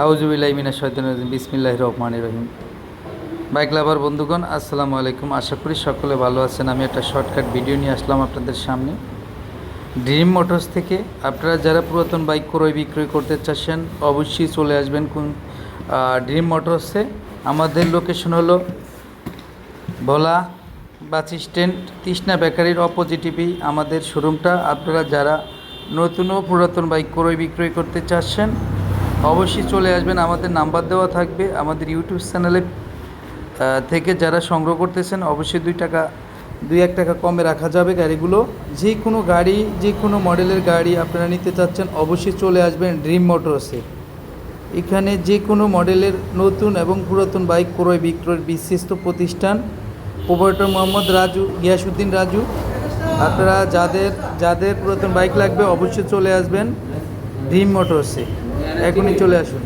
আউজুবিল্লাহ মিনা রাজিম বিসমিল্লাহ রহমান রহিম। বাইক লাভার বন্ধুগণ, আসসালামু আলাইকুম। আশা করি সকলে ভালো আছেন। আমি একটা শর্টকাট ভিডিও নিয়ে আসলাম আপনাদের সামনে। ড্রিম মোটরস থেকে আপনারা যারা পুরাতন বাইক ক্রয় বিক্রয় করতে চাচ্ছেন, অবশ্যই চলে আসবেন কোন ড্রিম মোটরসে আমাদের লোকেশন হলো ভোলা বাস স্ট্যান্ড, তৃষ্ণা বেকারির অপোজিটিভই আমাদের শোরুমটা আপনারা যারা নতুন ও পুরাতন বাইক ক্রয় বিক্রয় করতে চাচ্ছেন অবশ্যই চলে আসবেন। আমাদের নাম্বার দেওয়া থাকবে। আমাদের ইউটিউব চ্যানেলে থেকে যারা সংগ্রহ করতেছেন, অবশ্যই দুই টাকা, দুই এক টাকা কমে রাখা যাবে গাড়িগুলো। যে কোনো গাড়ি যে কোনো মডেলের গাড়ি আপনারা নিতে চাচ্ছেন, অবশ্যই চলে আসবেন ড্রিম মোটরসে এখানে যে কোনো মডেলের নতুন এবং পুরাতন বাইক ক্রয় বিক্রয়ের বিশ্বস্ত প্রতিষ্ঠান প্রোপারেটর মোহাম্মদ রাজু গিয়াসুদ্দিন রাজু। আপনারা যাদের যাদের পুরাতন বাইক লাগবে, অবশ্যই চলে আসবেন ড্রিম মোটরসে এখনই চলে আসুন।